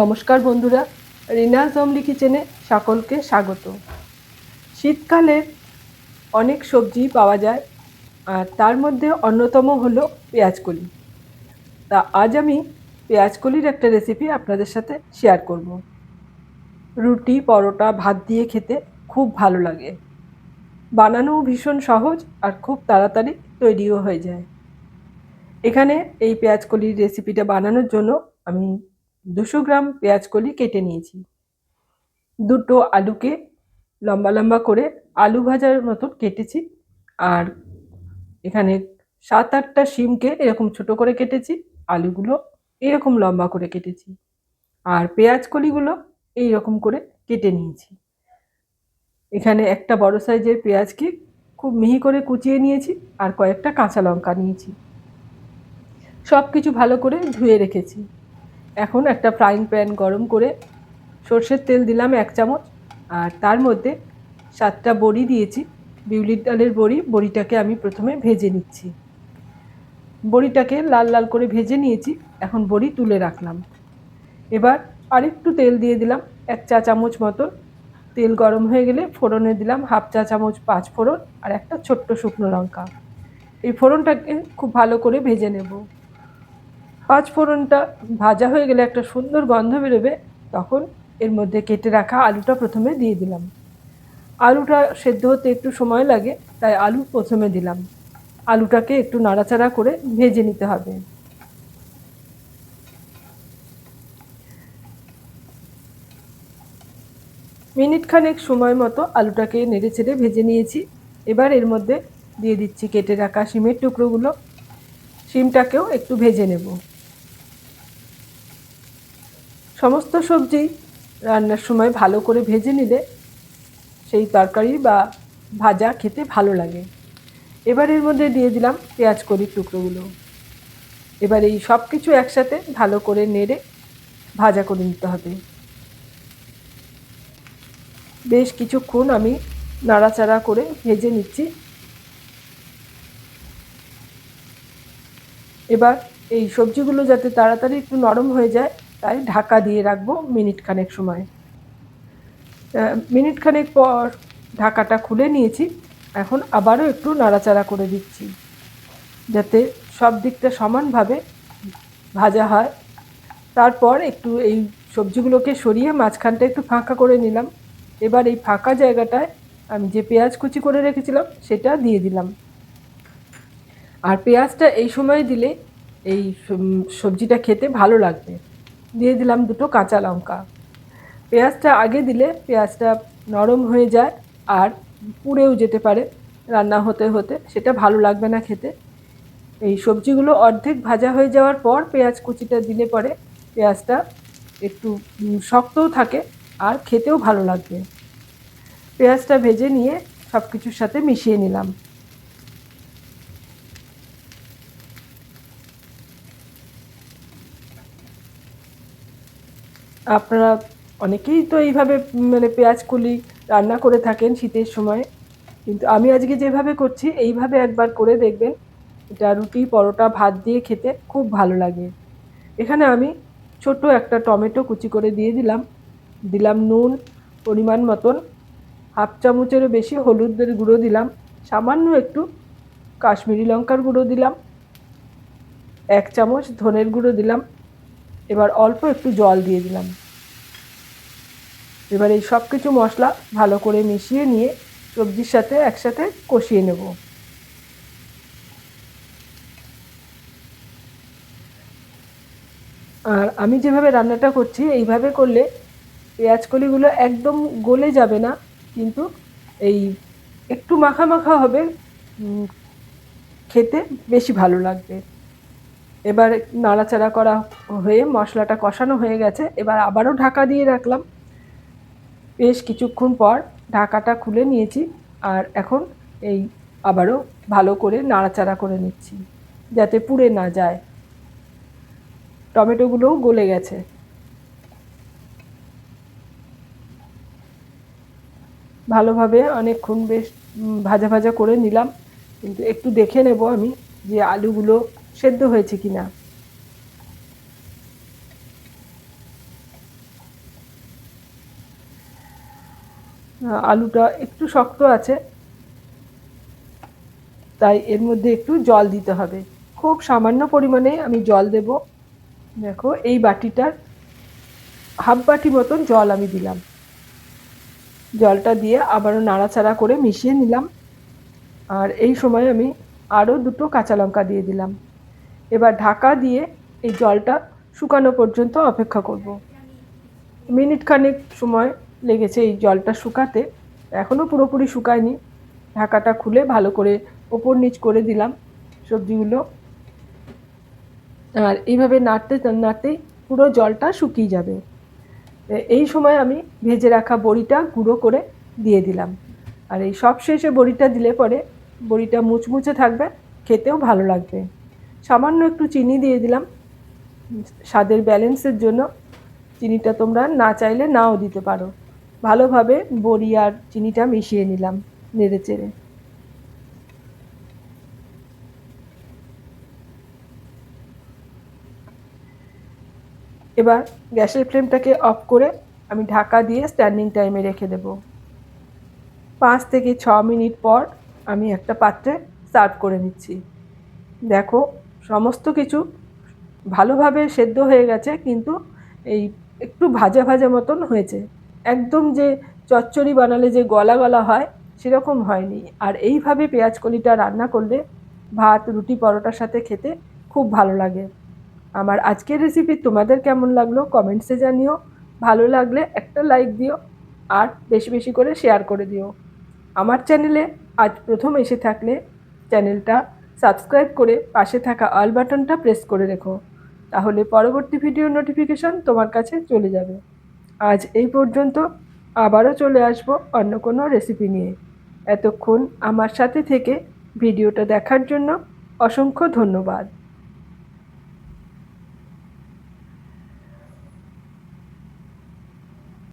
নমস্কার বন্ধুরা, রিনা জমলি কিচেনে সকলকে স্বাগত। শীতকালে অনেক সবজি পাওয়া যায়, আর তার মধ্যে অন্যতম হলো পেঁয়াজকলি। তা আজ আমি পেঁয়াজকলির একটা রেসিপি আপনাদের সাথে শেয়ার করব। রুটি, পরোটা, ভাত দিয়ে খেতে খুব ভালো লাগে। বানানোও ভীষণ সহজ আর খুব তাড়াতাড়ি তৈরিও হয়ে যায়। এখানে এই পেঁয়াজকলির রেসিপিটা বানানোর জন্য আমি দুশো গ্রাম পেঁয়াজকলি কেটে নিয়েছি। দুটো আলুকে লম্বা লম্বা করে আলু ভাজার মতন কেটেছি আর এখানে সাত আটটা শিমকে এরকম ছোট করে কেটেছি, আলুগুলো এরকম লম্বা করে কেটেছি আর পেঁয়াজ কলিগুলো এইরকম করে কেটে নিয়েছি। এখানে একটা বড় সাইজের পেঁয়াজকে খুব মিহি করে কুচিয়ে নিয়েছি আর কয়েকটা কাঁচা লঙ্কা নিয়েছি। সব কিছু ভালো করে ধুয়ে রেখেছি। এখন একটা ফ্রাইং প্যান গরম করে সর্ষের তেল দিলাম এক চামচ, আর তার মধ্যে সাতটা বড়ি দিয়েছি। বিউলির ডালের বড়ি, বড়িটাকে আমি প্রথমে ভেজে নিচ্ছি। বড়িটাকে লাল লাল করে ভেজে নিয়েছি, এখন বড়ি তুলে রাখলাম। এবার আরেকটু তেল দিয়ে দিলাম এক চা চামচ মতো তেল গরম হয়ে গেলে ফোড়নে দিলাম হাফ চা চামচ পাঁচ ফোড়ন আর একটা ছোট্ট শুকনো লঙ্কা। এই ফোড়নটাকে খুব ভালো করে ভেজে নেব। পাঁচ ফোড়নটা ভাজা হয়ে গেলে একটা সুন্দর গন্ধ বেরোবে, তখন এর মধ্যে কেটে রাখা আলুটা প্রথমে দিয়ে দিলাম। আলুটা সেদ্ধ হতে একটু সময় লাগে, তাই আলু প্রথমে দিলাম। আলুটাকে একটু নাড়াচাড়া করে ভেজে নিতে হবে। মিনিট খানেক সময় মতো আলুটাকে নেড়ে ছেড়ে ভেজে নিয়েছি। এবার এর মধ্যে দিয়ে দিচ্ছি কেটে রাখা শিমের টুকরোগুলো। শিমটাকেও একটু ভেজে নেব। সমস্ত সবজি রান্নার সময় ভালো করে ভেজে নিলে সেই তরকারি বা ভাজা খেতে ভালো লাগে। এবার এর মধ্যে দিয়ে দিলাম পেঁয়াজ করির টুকরোগুলো। এবার এই সব কিছু একসাথে ভালো করে নেড়ে ভাজা করে নিতে হবে। বেশ কিছুক্ষণ আমি নাড়াচাড়া করে ভেজে নিচ্ছি। এবার এই সবজিগুলো যাতে তাড়াতাড়ি একটু নরম হয়ে যায় তাই ঢাকা দিয়ে রাখব মিনিট খানেক সময়। মিনিট খানেক পর ঢাকাটা খুলে নিয়েছি। এখন আবারও একটু নাড়াচাড়া করে দিচ্ছি, যাতে সব দিকটা সমানভাবে ভাজা হয়। তারপর একটু এই সবজিগুলোকে সরিয়ে মাঝখানটা একটু ফাঁকা করে নিলাম। এবার এই ফাঁকা জায়গাটায় আমি যে পেঁয়াজ কুচি করে রেখেছিলাম, সেটা দিয়ে দিলাম। আর পেঁয়াজটা এই সময় দিলে এই সবজিটা খেতে ভালো লাগবে। দিয়ে দিলাম দুটো কাঁচা লঙ্কা। পেঁয়াজটা আগে দিলে পেঁয়াজটা নরম হয়ে যায় আর পুড়েও যেতে পারে রান্না হতে হতে, সেটা ভালো লাগবে না খেতে। এই সবজিগুলো অর্ধেক ভাজা হয়ে যাওয়ার পর পেঁয়াজ কুচিটা দিলে পরে পেঁয়াজটা একটু শক্তও থাকে আর খেতেও ভালো লাগবে। পেঁয়াজটা ভেজে নিয়ে সব কিছুর সাথে মিশিয়ে নিলাম। আপনারা অনেকেই তো এইভাবে মানে পেঁয়াজ কুলি রান্না করে থাকেন শীতের সময়। কিন্তু আমি আজকে যেভাবে করছি, এইভাবে একবার করে দেখবেন। এটা রুটি, পরোটা, ভাত দিয়ে খেতে খুব ভালো লাগে। এখানে আমি ছোট একটা টমেটো কুচি করে দিয়ে দিলাম। দিলাম নুন পরিমাণ মতন। হাফ চামচেরও বেশি হলুদের গুঁড়ো দিলাম। সামান্য একটু কাশ্মীরি লঙ্কার গুঁড়ো দিলাম। এক চামচ ধনের গুঁড়ো দিলাম। এবার অল্প একটু জল দিয়ে দিলাম। এবার এই সব কিছু মশলা ভালো করে মিশিয়ে নিয়ে সবজির সাথে একসাথে কষিয়ে নেব। আর আমি যেভাবে রান্নাটা করছি, এইভাবে করলে পেঁয়াজ কলিগুলো একদম গলে যাবে না, কিন্তু এই একটু মাখা মাখা হবে খেতে বেশি ভালো লাগবে। এবার নাড়াচাড়া করা হয়ে মশলাটা কষানো হয়ে গেছে, এবার আবারও ঢাকা দিয়ে রাখলাম। বেশ কিছুক্ষণ পর ঢাকাটা খুলে নিয়েছি আর এখন এই আবারও ভালো করে নাড়াচাড়া করে নিচ্ছি, যাতে পুড়ে না যায়। টমেটোগুলোও গলে গেছে। ভালোভাবে অনেকক্ষণ বেশ ভাজা ভাজা করে নিলাম, কিন্তু একটু দেখে নেব আমি যে আলুগুলো সেদ্ধ হয়েছে কি না আলুটা একটু শক্ত আছে, তাই এর মধ্যে একটু জল দিতে হবে। খুব সামান্য পরিমাণে আমি জল দেব। দেখো, এই বাটিটার হাফ বাটি মতন জল আমি দিলাম। জলটা দিয়ে আবারও নাড়াচাড়া করে মিশিয়ে নিলাম। আর এই সময় আমি আরও দুটো কাঁচা লঙ্কা দিয়ে দিলাম। এবার ঢাকা দিয়ে এই জলটা শুকানো পর্যন্ত অপেক্ষা করব। মিনিট খানেক সময় লেগেছে এই জলটা শুকাতে। এখনও পুরোপুরি শুকায়নি। ঢাকাটা খুলে ভালো করে ওপর নিচ করে দিলাম সবজিগুলো। আর এইভাবে নাড়তে নাড়তেই পুরো জলটা শুকিয়ে যাবে। এই সময় আমি ভেজে রাখা বড়িটা গুঁড়ো করে দিয়ে দিলাম। আর এই সব শেষে বড়িটা দিলে পরে বড়িটা মুচমুচে থাকবে, খেতেও ভালো লাগবে। সামান্য একটু চিনি দিয়ে দিলাম। স্বাদের ব্যালেন্সের জন্য চিনিটা তোমরা না চাইলে নাও দিতে পারো। ভালোভাবে বড়ি আর চিনিটা মিশিয়ে নিলাম, নেড়ে চেড়ে। এবার গ্যাসের ফ্লেমটাকে অফ করে আমি ঢাকা দিয়ে স্ট্যান্ডিং টাইমে রেখে দেব। পাঁচ থেকে ছ মিনিট পর আমি একটা পাত্রে সার্ভ করে নিচ্ছি। দেখো সমস্ত কিছু ভালোভাবে সেদ্ধ হয়ে গেছে, কিন্তু এই একটু ভাজা ভাজা মতন হয়েছে। একদম যে চচ্চড়ি বানালে যে গলা গলা হয়, সেরকম হয়নি। আর এইভাবে পেঁয়াজ কলিটা রান্না করলে ভাত, রুটি, পরোটার সাথে খেতে খুব ভালো লাগে। আমার আজকের রেসিপি তোমাদের কেমন লাগল কমেন্টসে জানিও। ভালো লাগলে একটা লাইক দিও আর বেশি বেশি করে শেয়ার করে দিও। আমার চ্যানেলে আজ প্রথম এসে থাকলে চ্যানেলটা সাবস্ক্রাইব করে পাশে থাকা অল বাটনটা প্রেস করে রেখো, তাহলে পরবর্তী ভিডিও নোটিফিকেশন তোমার কাছে চলে যাবে। আজ এই পর্যন্ত আবারও চলে আসব অন্য কোনো রেসিপি নিয়ে। এতক্ষণ আমার সাথে থেকে ভিডিওটা দেখার জন্য অসংখ্য ধন্যবাদ।